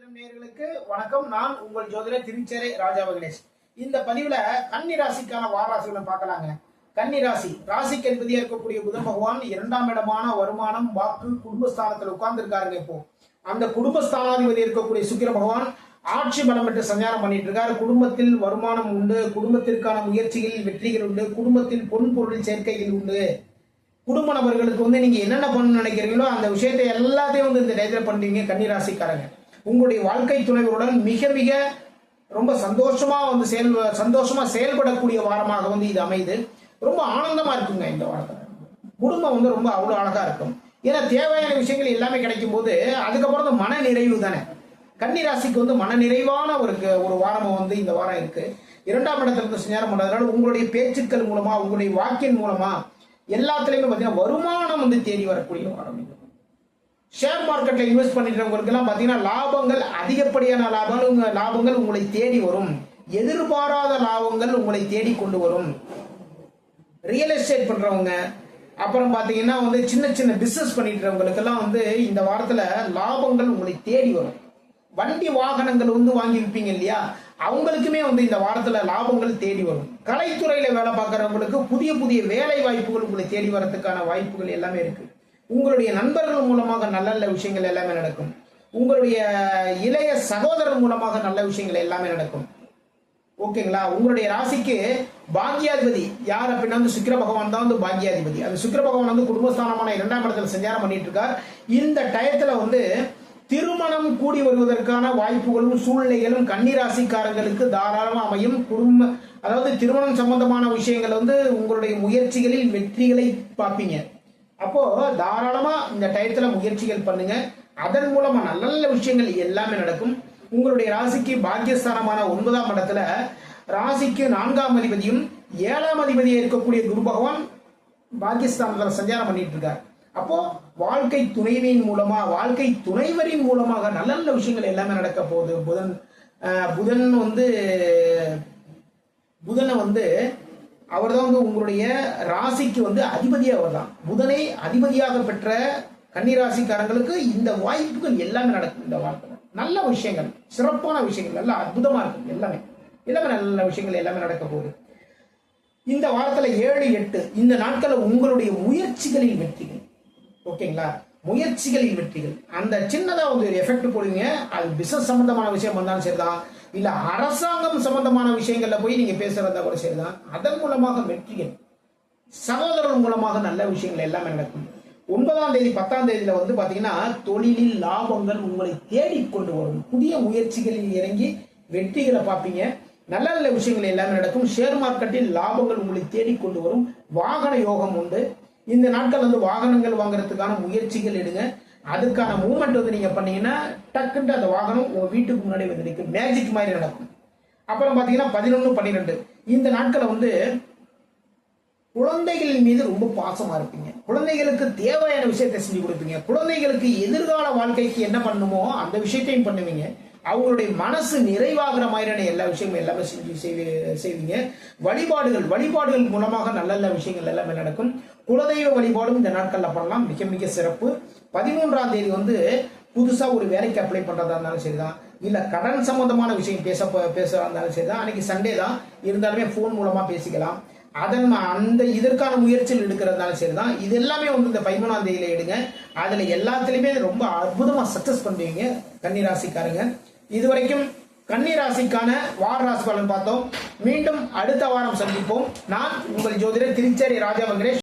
ஜோதிடம் நேர்களுக்கு வணக்கம். நான் உங்கள் ஜோதிடர் திருச்சேரை ராஜா வெங்கடேஷ் இந்த பதிவுல கன்னி ராசிக்கான வாராசிகளை பார்க்கலாங்க. கன்னி ராசி ராசிக்கு அதிபதியா இருக்கக்கூடிய புதன் பகவான் இரண்டாம் இடமான வருமானம் வாக்கு குடும்பஸ்தானத்தில் உட்கார்ந்து இருக்காருங்க இப்போ. அந்த குடும்பஸ்தானாதிபதி இருக்கக்கூடிய சுக்கிர பகவான் ஆட்சி பலம் பெற்று சஞ்சாரம் பண்ணிட்டு இருக்காரு. குடும்பத்தில் வருமானம் உண்டு குடும்பத்திற்கான முயற்சிகளில் வெற்றிகள் உண்டு குடும்பத்தில் பொன் பொருள் சேர்க்கைகள் உண்டு. குடும்ப நபர்களுக்கு வந்து நீங்க என்னென்ன பண்ணணும்னு நினைக்கிறீங்களோ அந்த விஷயத்தை எல்லாத்தையும் வந்து இந்த டயத்தில் பண்றீங்க கன்னிராசிக்காரங்க உங்களுடைய வாழ்க்கை துணைவருடன் மிக மிக ரொம்ப சந்தோஷமா வந்து செயல் சந்தோஷமா செயல்படக்கூடிய வாரமாக வந்து இது அமையுது. ரொம்ப ஆனந்தமா இருக்குங்க இந்த வாரத்தில். குடும்பம் வந்து ரொம்ப அவ்வளோ அழகா இருக்கும். ஏன்னா தேவையான விஷயங்கள் எல்லாமே கிடைக்கும் போது அதுக்கப்புறம் இந்த மன நிறைவு தானே. கன்னிராசிக்கு வந்து மன நிறைவான ஒரு ஒரு வாரம் வந்து இந்த வாரம் இருக்கு. இரண்டாம் இடத்துல இருந்து சஞ்சாரம் பண்றதுனால உங்களுடைய பேச்சுக்கள் மூலமா உங்களுடைய வாக்கின் மூலமா எல்லாத்துலயுமே பார்த்தீங்கன்னா வருமானம் வந்து தேடி வரக்கூடிய வாரம் இது. ஷேர் மார்க்கெட்டில் இன்வெஸ்ட் பண்ணிக்கிறவங்களுக்குலாம் பார்த்தீங்கன்னா லாபங்கள் அதிகப்படியான லாபங்கள் உங்கள் லாபங்கள் உங்களை தேடி வரும். எதிர்பாராத லாபங்கள் உங்களை தேடி கொண்டு வரும். ரியல் எஸ்டேட் பண்ணுறவங்க அப்புறம் பார்த்தீங்கன்னா வந்து சின்ன சின்ன பிஸ்னஸ் பண்ணிட்டுறவங்களுக்கெல்லாம் வந்து இந்த வாரத்தில் லாபங்கள் உங்களை தேடி வரும். வண்டி வாகனங்கள் வந்து வாங்கி விற்பீங்க இல்லையா? அவங்களுக்குமே வந்து இந்த வாரத்தில் லாபங்கள் தேடி வரும். கலைத்துறையில் வேலை பார்க்குறவங்களுக்கு புதிய புதிய வேலை வாய்ப்புகள் உங்களை தேடி வரதுக்கான வாய்ப்புகள் எல்லாமே இருக்குது உங்களுடைய நண்பர்கள் மூலமாக நல்ல நல்ல விஷயங்கள் எல்லாமே நடக்கும். உங்களுடைய இளைய சகோதரர் மூலமாக நல்ல விஷயங்கள் எல்லாமே நடக்கும். ஓகேங்களா? உங்களுடைய ராசிக்கு பாக்யாதிபதி. யார் அப்படின்னா வந்து சுக்கிர பகவான் தான் வந்து பாக்யாதிபதி. அந்த சுக்கிர பகவான் வந்து குடும்பஸ்தானமான இரண்டாம் இடத்துல சஞ்சாரம் பண்ணிட்டு இருக்கார் இந்த டயத்துல வந்து திருமணம் கூடி வருவதற்கான வாய்ப்புகளும் சூழ்நிலைகளும் கன்னிராசிக்காரங்களுக்கு தாராளமாக அமையும். குடும்ப அதாவது திருமணம் சம்பந்தமான விஷயங்கள் வந்து உங்களுடைய முயற்சிகளில் வெற்றிகளை பார்ப்பீங்க. அப்போ தாராளமா இந்த டயத்துல முயற்சிகள் பண்ணுங்க. அதன் மூலமா நல்ல நல்ல விஷயங்கள் எல்லாமே நடக்கும். உங்களுடைய ராசிக்கு பாக்கியஸ்தானமான ஒன்பதாம் இடத்துல ராசிக்கு நான்காம் அதிபதியும் ஏழாம் அதிபதியாக இருக்கக்கூடிய குரு பகவான் பாக்கியஸ்தானத்தில் சஞ்சாரம் பண்ணிட்டு இருக்கார். அப்போ வாழ்க்கை துணைவியின் மூலமா வாழ்க்கை துணைவரின் மூலமாக நல்ல நல்ல விஷயங்கள் எல்லாமே நடக்க போகுது. புதன் புதன் வந்து புதனை வந்து அவர் தான் வந்து உங்களுடைய ராசிக்கு வந்து அதிபதி அவர் தான் புதனை அதிபதியாக பெற்ற கன்னிராசிக்காரங்களுக்கு இந்த வாய்ப்புகள் எல்லாமே நடக்கும் இந்த வார்த்தை நல்ல விஷயங்கள் சிறப்பான விஷயங்கள் நல்லா அற்புதமாக இருக்கும் எல்லாமே. எல்லாமே நல்ல விஷயங்கள் எல்லாமே நடக்க போகுது. இந்த வாரத்தில் ஏழு எட்டு இந்த நாட்களில் உங்களுடைய முயற்சிகளில் வெற்றிகள். ஓகேங்களா? முயற்சிகளில் வெற்றிகள். அந்த சின்னதாக வந்து ஒரு எஃபெக்ட் போடுவீங்க. அது பிசினஸ் சம்பந்தமான விஷயம் வந்தாலும் சரிதான். இல்லை அரசாங்கம் சம்பந்தமான விஷயங்களில் போய் நீங்கள் பேசுகிறதா கூட சரிதான். அதன் மூலமாக வெற்றிகள். சகோதரர் மூலமாக நல்ல விஷயங்கள் எல்லாமே நடக்கும். ஒன்பதாம் தேதி பத்தாம் தேதியில் வந்து பார்த்தீங்கன்னா தொழிலில் லாபங்கள் உங்களை தேடிக்கொண்டு வரும். புதிய முயற்சிகளில் இறங்கி வெற்றிகளை பார்ப்பீங்க. நல்ல நல்ல விஷயங்கள் எல்லாமே நடக்கும். ஷேர் மார்க்கெட்டில் லாபங்கள் உங்களை தேடிக்கொண்டு வரும். வாகன யோகம் உண்டு. இந்த நாட்கள் வந்து வாகனங்கள் வாங்குறதுக்கான முயற்சிகள் எடுங்க. அதுக்கான மூமெண்ட் வந்து நீங்க பண்ணீங்கன்னா டக்குன்ட்டு அந்த வாகனம் உங்க வீட்டுக்கு முன்னாடி வந்து நிற்கும் மேஜிக் மாதிரி நடக்கும். அப்புறம் பார்த்தீங்கன்னா பதினொன்று பன்னிரெண்டு. இந்த நாட்களை வந்து குழந்தைகளின் மீது ரொம்ப பாசமா இருப்பீங்க. குழந்தைகளுக்கு தேவையான விஷயத்தை செஞ்சு கொடுப்பீங்க. குழந்தைகளுக்கு எதிர்கால வாழ்க்கைக்கு என்ன பண்ணுமோ அந்த விஷயத்தையும் பண்ணுவீங்க. அவங்களுடைய மனசு நிறைவாகிற மாதிரியான எல்லா விஷயங்களும் எல்லாமே செஞ்சு செய்வீங்க. வழிபாடுகள் வழிபாடுகள் மூலமாக நல்ல நல்ல விஷயங்கள் எல்லாமே நடக்கும். குலதெய்வ வழிபாடும் இந்த நாட்களில் பண்ணலாம். மிக மிக சிறப்பு. பதிமூன்றாம் தேதி வந்து புதுசாக ஒரு வேலைக்கு அப்ளை பண்ணுறதா இருந்தாலும் சரிதான். இல்லை கடன் சம்பந்தமான விஷயம் பேச பேசுறதா இருந்தாலும் சரிதான். அன்னைக்கு சண்டே தான். இருந்தாலுமே ஃபோன் மூலமாக பேசிக்கலாம். அதன் அந்த இதற்கான முயற்சியில் எடுக்கிறதுனால சரிதான். இது எல்லாமே வந்து இந்த பதிமூணாம் தேதியில எடுங்க. அதுல எல்லாத்துலயுமே ரொம்ப அற்புதமா சக்சஸ் பண்ணுவீங்க கன்னிராசிக்காரங்க. இது வரைக்கும் கன்னிராசிக்கான வார ராசி பலன் பார்த்தோம். மீண்டும் அடுத்த வாரம் சந்திப்போம். நான் உங்கள் ஜோதிடர் திருச்சேரி ராஜா வெங்கடேஷ்.